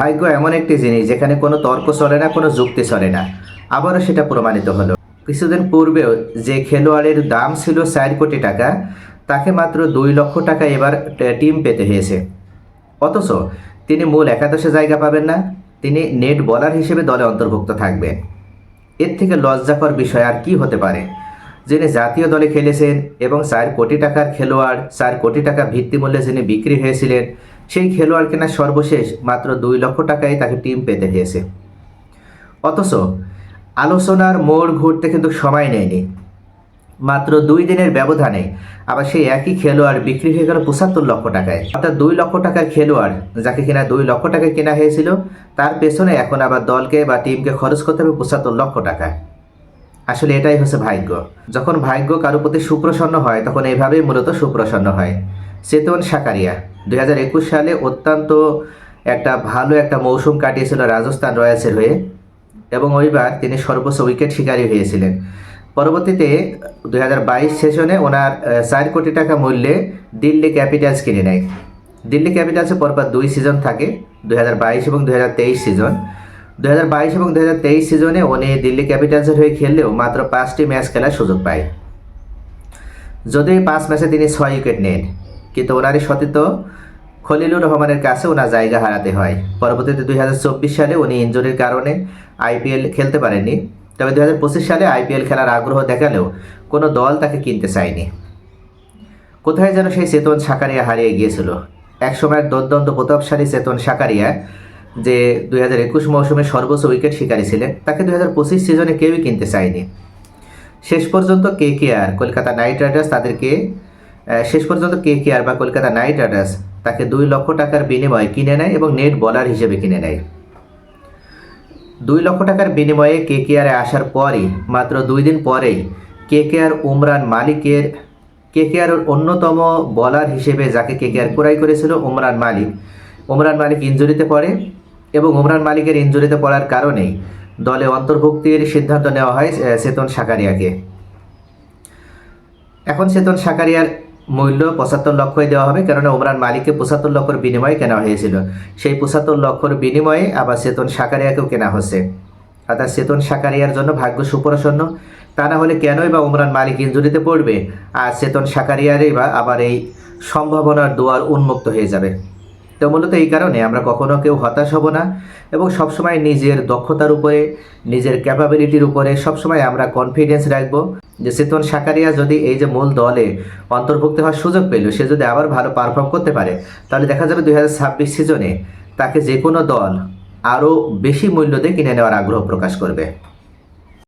ভাগ্য এমন একটি জিনিস যেখানে কোনো তর্ক চলে না, কোনো যুক্তি চলে না। আবারও সেটা প্রমাণিত হলো। কিছুদিন পূর্বেও যে খেলোয়াড়ের দাম ছিল চার কোটি টাকা, তাকে মাত্র দুই লক্ষ টাকা এবার টিম পেতে হয়েছে। অথচ তিনি মূল একাদশে জায়গা পাবেন না, তিনি নেট বলার হিসেবে দলে অন্তর্ভুক্ত থাকবেন। এর থেকে লজ্জাকর বিষয় আর কি হতে পারে? যিনি জাতীয় দলে খেলেছেন এবং চার কোটি টাকার খেলোয়াড়, চার কোটি টাকা ভিত্তিমূল্যে যিনি বিক্রি হয়েছিলেন সেই খেলোয়াড় কেনা সর্বশেষ মাত্র দুই লক্ষ টাকায় তাকে টিম পেতে হয়েছে। অথচ আলোচনার মোড় ঘুরতে কিন্তু সময় নেয়নি। মাত্র দুই দিনের ব্যবধানে আবার সেই একই খেলোয়াড় বিক্রি হয়ে গেল পঁচাত্তর লক্ষ টাকায়। অর্থাৎ দুই লক্ষ টাকার খেলোয়াড় যাকে কিনা দুই লক্ষ টাকায় কেনা হয়েছিল, তার পেছনে এখন আবার দলকে বা টিমকে খরচ করতে হবে পঁচাত্তর লক্ষ টাকা আসলে এটাই হচ্ছে ভাগ্য। যখন ভাগ্য কারও প্রতি সুপ্রসন্ন হয়, তখন এইভাবেই মূলত সুপ্রসন্ন হয়। চেতন সাকারিয়া দুই হাজার একুশ সালে অত্যন্ত একটা ভালো একটা মৌসুম কাটিয়েছিল রাজস্থান রয়্যালসের হয়ে এবং ওইবার তিনি সর্বোচ্চ উইকেট শিকারী হয়েছিলেন। পরবর্তীতে দু হাজার বাইশ সেশনে ওনার চার কোটি টাকা মূল্যে দিল্লি ক্যাপিটালস কিনে নেয়। দিল্লি ক্যাপিটালসে পরপর দুই সিজন থাকে, দুই হাজার বাইশ এবং দুই হাজার তেইশ সিজন। দু হাজার বাইশ এবং দু হাজার তেইশ সিজনে উনি দিল্লি ক্যাপিটালসের হয়ে খেললেও মাত্র পাঁচটি ম্যাচ খেলার সুযোগ পায়। যদিও পাঁচ ম্যাচে তিনি ছয় উইকেট নেন। কিন্তু ওনারই সতীর্থ খলিলুর রহমানের কাছে ওনার জায়গা হারাতে হয়। পরবর্তীতে দুই হাজার চব্বিশ সালে উনি ইনজুরির কারণে আইপিএল খেলতে পারেননি। তবে দুই হাজার পঁচিশ সালে আইপিএল খেলার আগ্রহ দেখালেও কোনো দল তাকে কিনতে চায়নি। কোথায় যেন সেই চেতন সাকারিয়া হারিয়ে গিয়েছিল। একসময়ের দুর্দন্ত প্রতাপশালী চেতন সাকারিয়া, যে দুই হাজার একুশ মৌসুমে সর্বোচ্চ উইকেট শিকারী ছিলেন, তাকে দুই হাজার পঁচিশ সিজনে কেউই কিনতে চায়নি। শেষ পর্যন্ত K K R, Kolkata Knight Riders তাদেরকে শেষ পর্যন্ত কে কে আর বা কলকাতা নাইট রাইডার্স তাকে দুই লক্ষ টাকার বিনিময়ে কিনে নেয় এবং নেট বলার হিসেবে কিনে নেয়। দুই লক্ষ টাকার বিনিময়ে কে কে আরে আসার পরই, মাত্র দুই দিন পরেই, কে কে আর উমরান মালিকের, কে কে আর অন্যতম বলার হিসেবে যাকে কে কে আর ক্রয় করেছিল, উমরান মালিক। উমরান মালিক ইঞ্জুরিতে পড়ে এবং উমরান মালিকের ইঞ্জুরিতে পড়ার কারণেই দলে অন্তর্ভুক্তির সিদ্ধান্ত নেওয়া হয় চেতন সাকারিয়াকে। এখন চেতন সাকারিয়ার মূল্য পঁচাত্তর লক্ষই দেওয়া হবে, কেননা ওমরান মালিককে পঁচাত্তর লক্ষর বিনিময়ে কেনা হয়েছিল। সেই পঁচাত্তর লক্ষর বিনিময়ে আবার চেতন সাকারিয়াকেও কেনা হচ্ছে। অর্থাৎ চেতন সাকারিয়ার জন্য ভাগ্য সুপ্রসন্ন। তা না হলে কেনই বা ওমরান মালিক ইঞ্জুরিতে পড়বে, আর চেতন সাকারিয়ারই বা আবার এই সম্ভাবনার দুয়ার উন্মুক্ত হয়ে যাবে। তো মূলত এই কারণে আমরা কখনো কেউ হতাশ হব না, এবং সবসময় নিজের দক্ষতার উপরে, নিজের ক্যাপাবিলিটির উপরে সবসময় আমরা কনফিডেন্স রাখব। যে চেতন সাকারিয়া যদি এই যে মূল দলে অন্তর্ভুক্ত হওয়ার সুযোগ পেল, সে যদি আবার ভালো পারফর্ম করতে পারে, তাহলে দেখা যাবে দুই হাজার ছাব্বিশ সিজনে তাকে যে কোনো দল আরও বেশি মূল্য দিয়ে কিনে নেওয়ার আগ্রহ প্রকাশ করবে।